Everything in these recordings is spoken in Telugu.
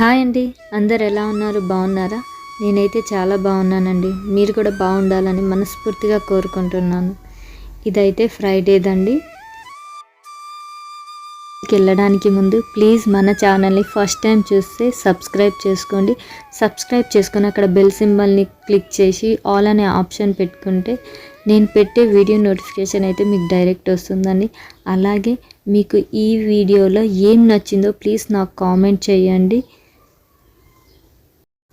హాయ్ అండి. అందరు ఎలా ఉన్నారు? బాగున్నారా? నేనైతే చాలా బాగున్నానండి. మీరు కూడా బాగుండాలని మనస్ఫూర్తిగా కోరుకుంటున్నాను. ఇదైతే ఫ్రైడేదండి. వెళ్ళడానికి ముందు ప్లీజ్ మన ఛానల్ని ఫస్ట్ టైం చూస్తే సబ్స్క్రైబ్ చేసుకోండి. సబ్స్క్రైబ్ చేసుకుని అక్కడ బెల్ సింబల్ని క్లిక్ చేసి ఆల్ అనే ఆప్షన్ పెట్టుకుంటే నేను పెట్టే వీడియో నోటిఫికేషన్ అయితే మీకు డైరెక్ట్ వస్తుందండి. అలాగే మీకు ఈ వీడియోలో ఏం నచ్చిందో ప్లీజ్ నాకు కామెంట్ చేయండి.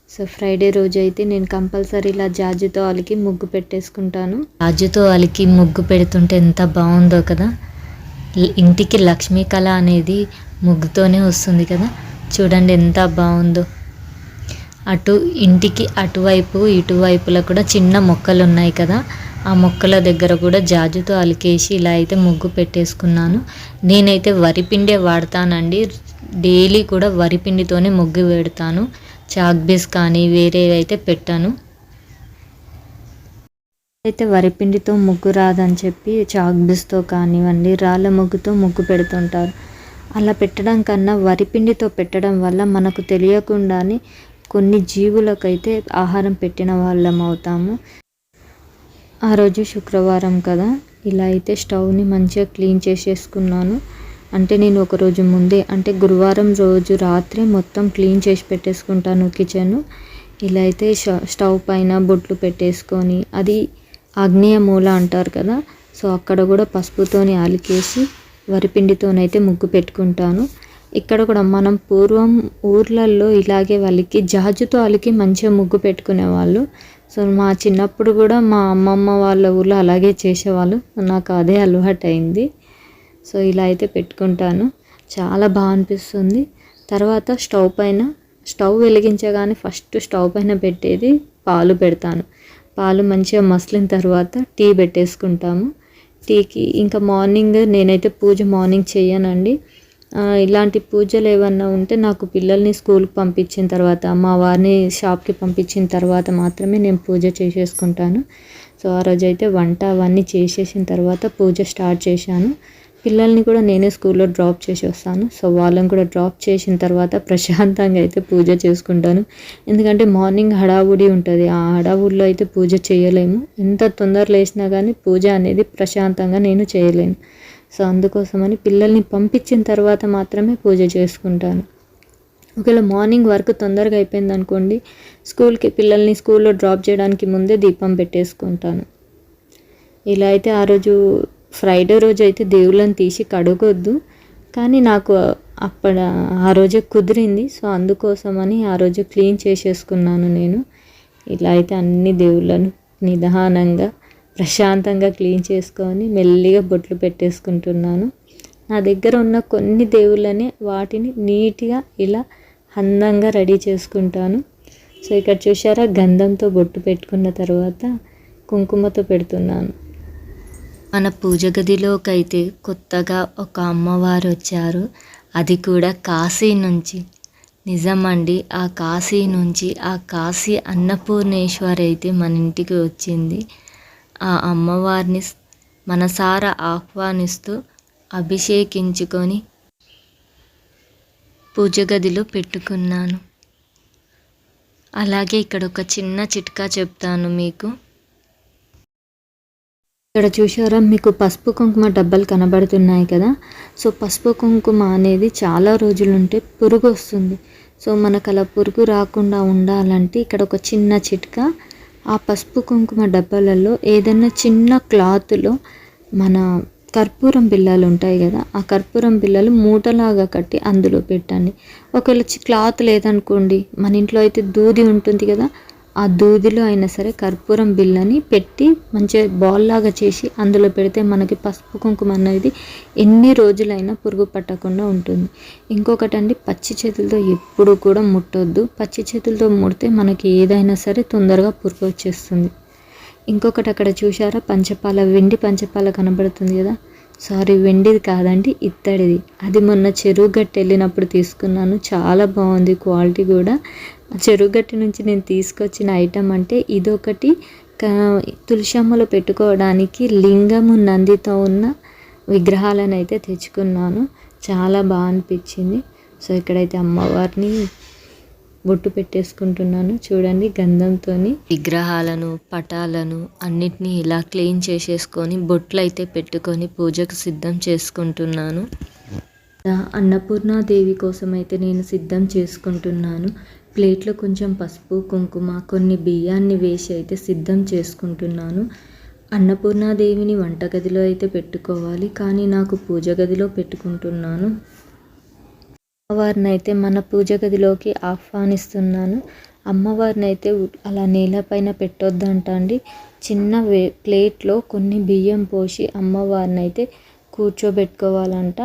సో ఫ్రైడే రోజు అయితే నేను కంపల్సరీ ఇలా జాజుతో అలికి ముగ్గు పెట్టేసుకుంటాను. జాజుతో అలికి ముగ్గు పెడుతుంటే ఎంత బాగుందో కదా. ఇంటికి లక్ష్మీ కళ అనేది ముగ్గుతోనే వస్తుంది కదా. చూడండి ఎంత బాగుందో. అటు ఇంటికి అటువైపు ఇటువైపులా కూడా చిన్న మొక్కలు ఉన్నాయి కదా. ఆ మొక్కల దగ్గర కూడా జాజుతో అలికేసి ఇలా అయితే ముగ్గు పెట్టేసుకున్నాను. నేనైతే వరిపిండే వాడతానండి. డైలీ కూడా వరిపిండితోనే ముగ్గు పెడతాను. చాక్బీస్ కానీ వేరేవైతే పెట్టాను. అయితే వరిపిండితో ముగ్గు రాదని చెప్పి చాక్బీస్తో కానివ్వండి రాళ్ళ ముగ్గుతో ముగ్గు పెడుతుంటారు. అలా పెట్టడం కన్నా వరిపిండితో పెట్టడం వల్ల మనకు తెలియకుండానే కొన్ని జీవులకైతే ఆహారం పెట్టిన వాళ్ళం అవుతాము. ఆ రోజు శుక్రవారం కదా ఇలా అయితే స్టవ్ని మంచిగా క్లీన్ చేసేసుకున్నాను. అంటే నేను ఒకరోజు ముందే అంటే గురువారం రోజు రాత్రి మొత్తం క్లీన్ చేసి పెట్టేసుకుంటాను కిచెన్. ఇలా అయితే ష- స్టవ్ పైన బొట్లు పెట్టేసుకొని అది ఆగ్నేయ మూల అంటారు కదా సో అక్కడ కూడా పసుపుతోని అలికేసి వరిపిండితోనైతే ముగ్గు పెట్టుకుంటాను. ఇక్కడ కూడా మనం పూర్వం ఊర్లలో ఇలాగే వాళ్ళకి జాజుతో అలికి మంచిగా ముగ్గు పెట్టుకునేవాళ్ళు. సో మా చిన్నప్పుడు కూడా మా అమ్మమ్మ వాళ్ళ ఊళ్ళో అలాగే చేసేవాళ్ళు. నాకు అదే అలవాటు అయింది సో ఇలా అయితే పెట్టుకుంటాను. చాలా బాగా అనిపిస్తుంది. తర్వాత స్టవ్ పైన స్టవ్ వెలిగించగానే ఫస్ట్ స్టవ్ పైన పెట్టేది పాలు పెడతాను. పాలు మంచిగా మసిలిన తర్వాత టీ పెట్టేసుకుంటాము. టీకి ఇంకా మార్నింగ్ నేనైతే పూజ మార్నింగ్ చేయనండి ఇలాంటి పూజలు ఏమన్నా ఉంటే నాకు పిల్లల్ని స్కూల్కి పంపించిన తర్వాత మా వారిని షాప్కి పంపించిన తర్వాత మాత్రమే నేను పూజ చేసేసుకుంటాను. సో ఆ రోజైతే వంట అవన్నీ చేసేసిన తర్వాత పూజ స్టార్ట్ చేశాను. పిల్లల్ని కూడా నేనే స్కూల్లో డ్రాప్ చేసి వస్తాను. సో వాళ్ళని కూడా డ్రాప్ చేసిన తర్వాత ప్రశాంతంగా అయితే పూజ చేసుకుంటాను. ఎందుకంటే మార్నింగ్ హడావుడి ఉంటుంది. ఆ హడావుడిలో అయితే పూజ చేయలేము. ఎంత తొందర లేచినా కానీ పూజ అనేది ప్రశాంతంగా నేను చేయలేను. సో అందుకోసమని పిల్లల్ని పంపించిన తర్వాత మాత్రమే పూజ చేసుకుంటాను. ఒకవేళ మార్నింగ్ వర్క్ తొందరగా అయిపోయింది అనుకోండి స్కూల్కి పిల్లల్ని స్కూల్లో డ్రాప్ చేయడానికి ముందే దీపం పెట్టేసుకుంటాను. ఇలా అయితే ఆ రోజు ఫ్రైడే రోజు అయితే దేవుళ్ళని తీసి కడగొద్దు. కానీ నాకు అప్పడ ఆ రోజే కుదిరింది. సో అందుకోసమని ఆ రోజు క్లీన్ చేసేసుకున్నాను నేను. ఇలా అయితే అన్ని దేవుళ్ళను నిదానంగా ప్రశాంతంగా క్లీన్ చేసుకొని మెల్లిగా బొట్లు పెట్టేసుకుంటున్నాను. నా దగ్గర ఉన్న కొన్ని దేవుళ్ళని వాటిని నీట్గా ఇలా అందంగా రెడీ చేసుకుంటాను. సో ఇక్కడ చూసారా గంధంతో బొట్టు పెట్టుకున్న తర్వాత కుంకుమతో పెడుతున్నాను. మన పూజ గదిలోకైతే కొత్తగా ఒక అమ్మవారు వచ్చారు అది కూడా కాశీ నుంచి. నిజమండి ఆ కాశీ నుంచి ఆ కాశీ అన్నపూర్ణేశ్వరి అయితే మన ఇంటికి వచ్చింది. ఆ అమ్మవారిని మనసారా ఆహ్వానిస్తూ అభిషేకించుకొని పూజ గదిలో పెట్టుకున్నాను. అలాగే ఇక్కడ ఒక చిన్న చిట్కా చెప్తాను మీకు. ఇక్కడ చూసారా మీకు పసుపు కుంకుమ డబ్బాలు కనబడుతున్నాయి కదా. సో పసుపు కుంకుమ అనేది చాలా రోజులుంటే పురుగు వస్తుంది సో మనకు అలా పురుగు రాకుండా ఉండాలంటే ఇక్కడ ఒక చిన్న చిట్కా. ఆ పసుపు కుంకుమ డబ్బాలలో ఏదైనా చిన్న క్లాత్లో మన కర్పూరం బిళ్ళలు ఉంటాయి కదా ఆ కర్పూరం బిళ్ళలు మూటలాగా కట్టి అందులో పెట్టండి. ఒకవేళ క్లాత్ లేదనుకోండి మన ఇంట్లో అయితే దూది ఉంటుంది కదా ఆ దూదిలో అయినా సరే కర్పూరం బిళ్ళని పెట్టి మంచిగా బాల్ లాగా చేసి అందులో పెడితే మనకి పసుపు కుంకుమ అనేది ఎన్ని రోజులైనా పురుగు పట్టకుండా ఉంటుంది. ఇంకొకటి అండి పచ్చి చేతులతో ఎప్పుడు కూడా ముట్టొద్దు. పచ్చి చేతులతో ముడితే మనకి ఏదైనా సరే తొందరగా పురుగు వచ్చేస్తుంది. ఇంకొకటి అక్కడ చూసారా పంచపాల వెండి పంచపాల కనబడుతుంది కదా? సారీ వెండిది కాదండి ఇత్తడిది. అది మొన్న చెరువు గట్టి వెళ్ళినప్పుడు తీసుకున్నాను. చాలా బాగుంది క్వాలిటీ కూడా. ఆ చెరువు గట్టి నుంచి నేను తీసుకొచ్చిన ఐటమ్ అంటే ఇదొకటి. తులసమ్మలో పెట్టుకోవడానికి లింగము నందితో ఉన్న విగ్రహాలను అయితే తెచ్చుకున్నాను. చాలా బాగా అనిపించింది సో ఇక్కడైతే అమ్మవారిని బొట్టు పెట్టేసుకుంటున్నాను. చూడండి గంధంతో విగ్రహాలను పటాలను అన్నిటినీ ఇలా క్లీన్ చేసేసుకొని బొట్లు అయితే పెట్టుకొని పూజకు సిద్ధం చేసుకుంటున్నాను. అన్నపూర్ణాదేవి కోసం అయితే నేను సిద్ధం చేసుకుంటున్నాను. ప్లేట్లో కొంచెం పసుపు కుంకుమ కొన్ని బియ్యాన్ని వేసి అయితే సిద్ధం చేసుకుంటున్నాను. అన్నపూర్ణాదేవిని వంటగదిలో అయితే పెట్టుకోవాలి కానీ నాకు పూజ గదిలో పెట్టుకుంటున్నాను. అమ్మవారిని అయితే మన పూజ గదిలోకి ఆహ్వానిస్తున్నాను. అమ్మవారిని అయితే అలా నేలపైన పెట్టొద్దంట అండి చిన్న వే ప్లేట్లో కొన్ని బియ్యం పోసి అమ్మవారిని అయితే కూర్చోబెట్టుకోవాలంట.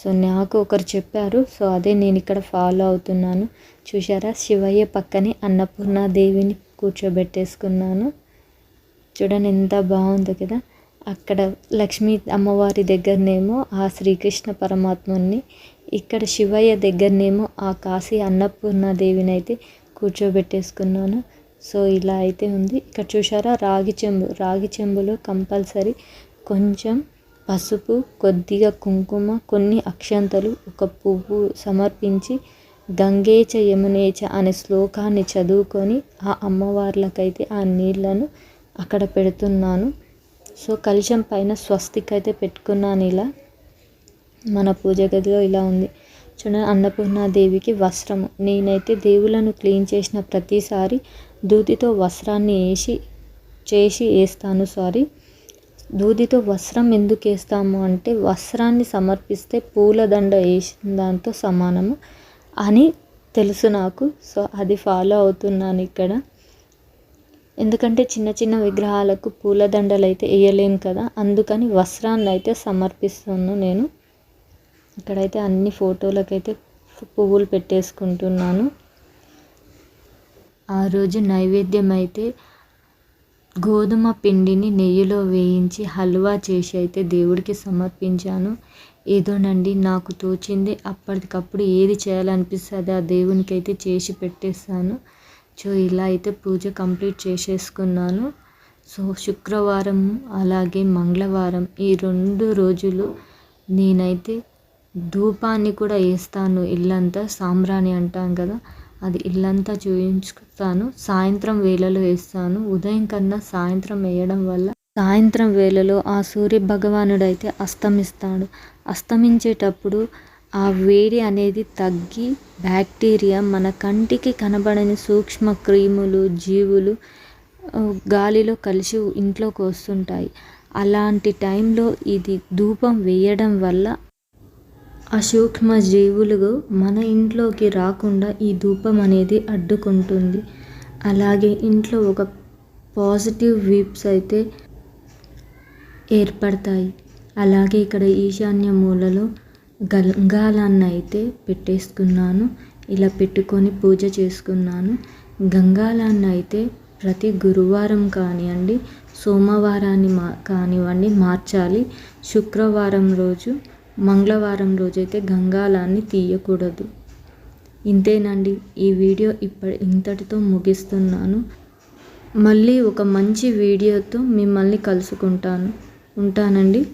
సో నాకు ఒకరు చెప్పారు. సో అదే నేను ఇక్కడ ఫాలో అవుతున్నాను. చూసారా శివయ్య పక్కనే అన్నపూర్ణాదేవిని కూర్చోబెట్టేసుకున్నాను. చూడండి ఎంత బాగుందో కదా. అక్కడ లక్ష్మీ అమ్మవారి దగ్గరనేమో ఆ శ్రీకృష్ణ పరమాత్ముని ఇక్కడ శివయ్య దగ్గరనేమో ఆ కాశీ అన్నపూర్ణాదేవిని అయితే కూర్చోబెట్టేసుకున్నాను. సో ఇలా అయితే ఉంది. ఇక్కడ చూసారా రాగి చెంబు రాగి చెంబులో కంపల్సరీ కొంచెం పసుపు కొద్దిగా కుంకుమ కొన్ని అక్షంతలు ఒక పువ్వు సమర్పించి గంగేచ యమునేచ అనే శ్లోకాన్ని చదువుకొని ఆ అమ్మవార్లకైతే ఆ నీళ్ళను అక్కడ పెడుతున్నాను. సో కలుషం పైన స్వస్తిక్ అయితే పెట్టుకున్నాను ఇలా. మన పూజ గదిలో ఇలా ఉంది. చూడండి అన్నపూర్ణాదేవికి వస్త్రము. నేనైతే దేవులను క్లీన్ చేసిన ప్రతిసారి దూతితో వస్త్రాన్ని వేసి చేసి వేస్తాను సారీ. దూదితో వస్త్రం ఎందుకు వేస్తాము అంటే వస్త్రాన్ని సమర్పిస్తే పూలదండ వేసిన దాంతో సమానము అని తెలుసు నాకు. సో అది ఫాలో అవుతున్నాను ఇక్కడ. ఎందుకంటే చిన్న చిన్న విగ్రహాలకు పూలదండలు అయితే వేయలేము కదా. అందుకని వస్త్రాన్ని అయితే సమర్పిస్తున్నాను నేను. ఇక్కడైతే అన్ని ఫోటోలకైతే పువ్వులు పెట్టేసుకుంటున్నాను. ఆ రోజు నైవేద్యం అయితే గోధుమ పిండిని నెయ్యిలో వేయించి హల్వా చేసి అయితే దేవుడికి సమర్పించాను. ఏదోనండి నాకు తోచింది. అప్పటికప్పుడు ఏది చేయాలనిపిస్తుంది ఆ దేవునికి అయితే చేసి పెట్టేస్తాను సో ఇలా అయితే పూజ కంప్లీట్ చేసేసుకున్నాను. సో శుక్రవారం అలాగే మంగళవారం ఈ రెండు రోజులు నేనైతే ధూపాన్ని కూడా వేస్తాను. ఇల్లంతా సాంబ్రాణి అంటాం కదా. అది ఇల్లంతా చూయించుతాను. సాయంత్రం వేళలో వేస్తాను. ఉదయం కన్నా సాయంత్రం వేయడం వల్ల సాయంత్రం వేళలో ఆ సూర్య భగవానుడు అయితే అస్తమిస్తాడు. అస్తమించేటప్పుడు ఆ వేడి అనేది తగ్గి బ్యాక్టీరియా మన కంటికి కనబడని సూక్ష్మ క్రిములు జీవులు గాలిలో కలిసి ఇంట్లోకి వస్తుంటాయి. అలాంటి టైంలో ఇది ధూపం వేయడం వల్ల అసూక్ష్మ జీవులు మన ఇంట్లోకి రాకుండా ఈ ధూపం అనేది అడ్డుకుంటుంది. అలాగే ఇంట్లో ఒక పాజిటివ్ వీప్స్ అయితే ఏర్పడతాయి. అలాగే ఇక్కడ ఈశాన్య మూలలో గంగాలాన్ని అయితే పెట్టేసుకున్నాను. ఇలా పెట్టుకొని పూజ చేసుకున్నాను. గంగాలాన్ని అయితే ప్రతి గురువారం కానివ్వండి సోమవారాన్ని మా కానివ్వండి మార్చాలి. శుక్రవారం రోజు మంగళవారం రోజైతే గంగాలాన్ని తీయకూడదు. ఇంతేనండి ఈ వీడియో ఇప్పటి ఇంతటితో ముగిస్తున్నాను. మళ్ళీ ఒక మంచి వీడియోతో మిమ్మల్ని కలుసుకుంటాను. ఉంటానండి.